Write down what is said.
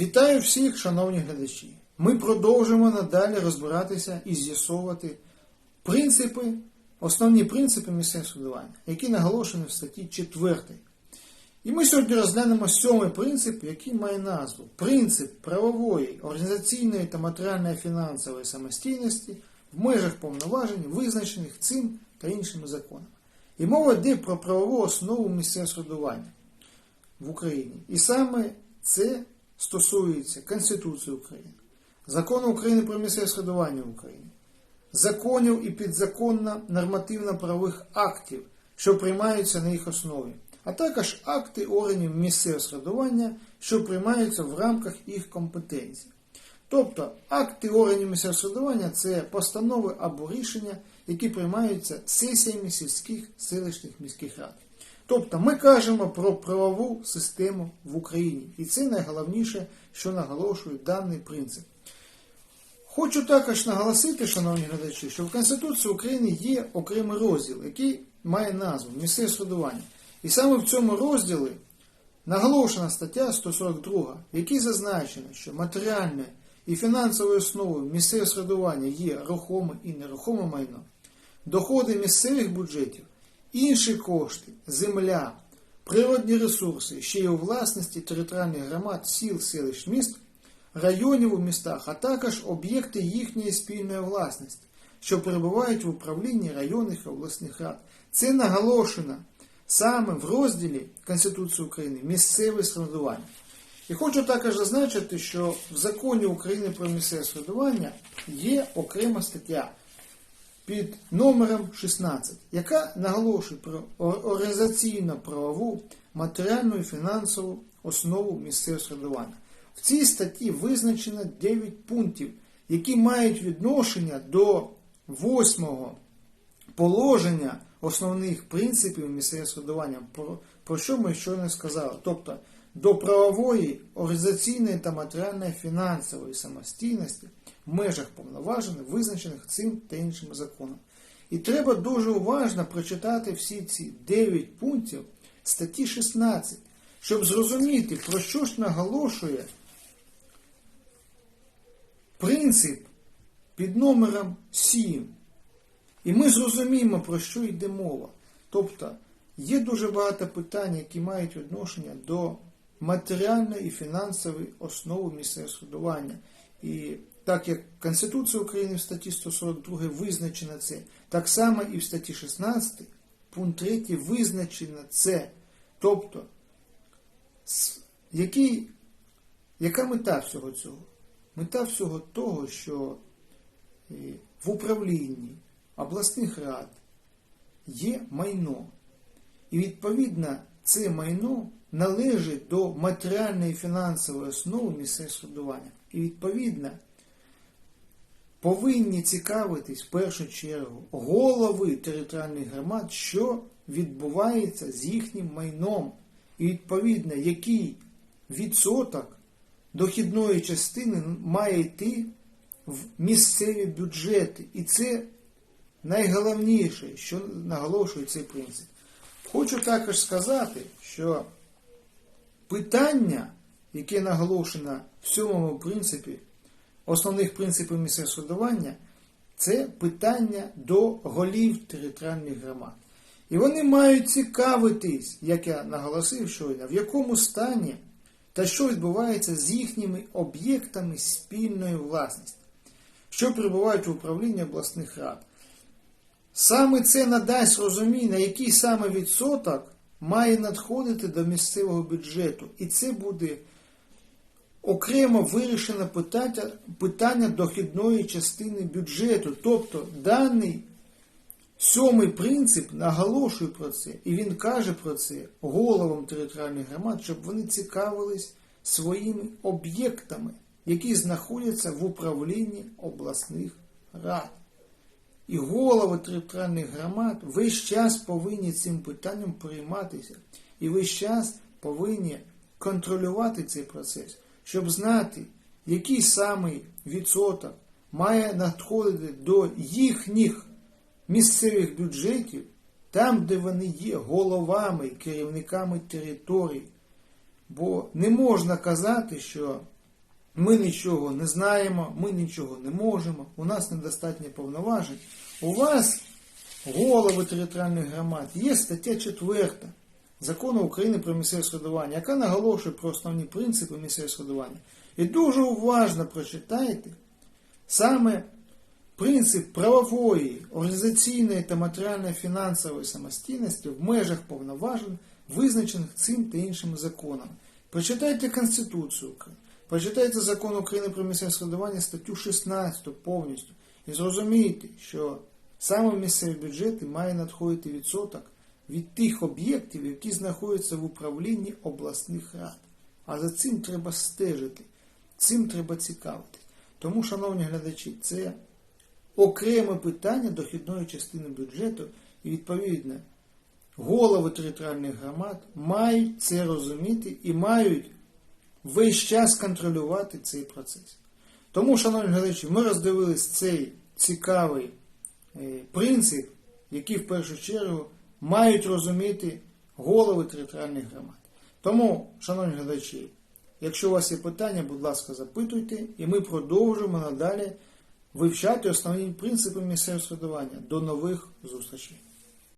Вітаю всіх, шановні глядачі! Ми продовжимо надалі розбиратися і з'ясовувати принципи, основні принципи місцевого судування, які наголошені в статті 4. І ми сьогодні розглянемо сьомий принцип, який має назву Принцип правової, організаційної та матеріальної фінансової самостійності в межах повноважень, визначених цим та іншими законами. І мова йде про правову основу місцевого судування в Україні. І саме це стосується Конституції України, Закону України про місцеве самоврядування в Україні, законів і підзаконно нормативно-правових актів, що приймаються на їх основі, а також акти органів місцевого самоврядування, що приймаються в рамках їх компетенції. Тобто акти органів місцевого самоврядування – це постанови або рішення, які приймаються сесіями сільських селищних міських рад. Тобто ми кажемо про правову систему в Україні. І це найголовніше, що наголошує даний принцип. Хочу також наголосити, шановні глядачі, що в Конституції України є окремий розділ, який має назву Місцеве судування. І саме в цьому розділі наголошена стаття 142, в якій зазначено, що матеріальне і фінансовою основою місцевого самоврядування є рухоме і нерухоме майно, доходи місцевих бюджетів, інші кошти, земля, природні ресурси, ще й у власності територіальних громад, сіл, селищ, міст, районів у містах, а також об'єкти їхньої спільної власності, що перебувають в управлінні районних і обласних рад. Це наголошено саме в розділі Конституції України місцеве самоврядування. І хочу також зазначити, що в законі України про місцеве самоврядування є окрема стаття під номером 16, яка наголошує про організаційно-правову, матеріальну і фінансову основу місцевого самоврядування. В цій статті визначено 9 пунктів, які мають відношення до восьмого положення основних принципів місцевого самоврядування, про, про що ми щойно сказали. Тобто до правової, організаційної та матеріальної фінансової самостійності в межах повноважень, визначених цим та іншими законами. І треба дуже уважно прочитати всі ці 9 пунктів статті 16, щоб зрозуміти, про що ж наголошує принцип під номером 7. І ми зрозуміємо, про що йде мова. Тобто, є дуже багато питань, які мають відношення до матеріальної і фінансової основи місцевого судування. І так як Конституція України в статті 142 визначена це, так само і в статті 16, пункт 3 визначено це. Тобто, який, яка мета всього цього? Мета всього того, що в управлінні обласних рад є майно. І відповідно це майно належить до матеріальної фінансової основи місцевого судування. І відповідно повинні цікавитись в першу чергу голови територіальних громад, що відбувається з їхнім майном. І відповідно, який відсоток дохідної частини має йти в місцеві бюджети. І це найголовніше, що наголошує цей принцип. Хочу також сказати, що питання, яке наголошено в сьомому принципі, основних принципів місцевого судування, це питання до голів територіальних громад. І вони мають цікавитись, як я наголосив щойно, в якому стані та що відбувається з їхніми об'єктами спільної власності, що перебувають в управлінні обласних рад. Саме це надасть розуміння, який саме відсоток має надходити до місцевого бюджету. І це буде окремо вирішено питання, питання дохідної частини бюджету. Тобто даний сьомий принцип наголошує про це, і він каже про це головам територіальних громад, щоб вони цікавились своїми об'єктами, які знаходяться в управлінні обласних рад. І голови територіальних громад весь час повинні цим питанням прийматися. І весь час повинні контролювати цей процес, щоб знати, який самий відсоток має надходити до їхніх місцевих бюджетів, там, де вони є головами, керівниками територій. Бо не можна казати, що ми нічого не знаємо, ми нічого не можемо, у нас недостатньо повноважень. У вас, голови територіальних громад, є стаття 4 закону України про місцеве самоврядування, яка наголошує про основні принципи місцевого самоврядування. І дуже уважно прочитайте саме принцип правової, організаційної та матеріально-фінансової самостійності в межах повноважень, визначених цим та іншими законами. Прочитайте Конституцію України, прочитайте закон України про місцеве самоврядування статтю 16 повністю і зрозумійте, що саме місцеві бюджети має надходити відсоток від тих об'єктів, які знаходяться в управлінні обласних рад. А за цим треба стежити, цим треба цікавитись. Тому, шановні глядачі, це окреме питання дохідної частини бюджету і відповідно голови територіальних громад мають це розуміти і мають весь час контролювати цей процес. Тому, шановні глядачі, ми роздивились цей цікавий е, принцип, який в першу чергу мають розуміти голови територіальних громад. Тому, шановні глядачі, якщо у вас є питання, будь ласка, запитуйте, і ми продовжимо надалі вивчати основні принципи місцевого самоврядування. До нових зустрічей!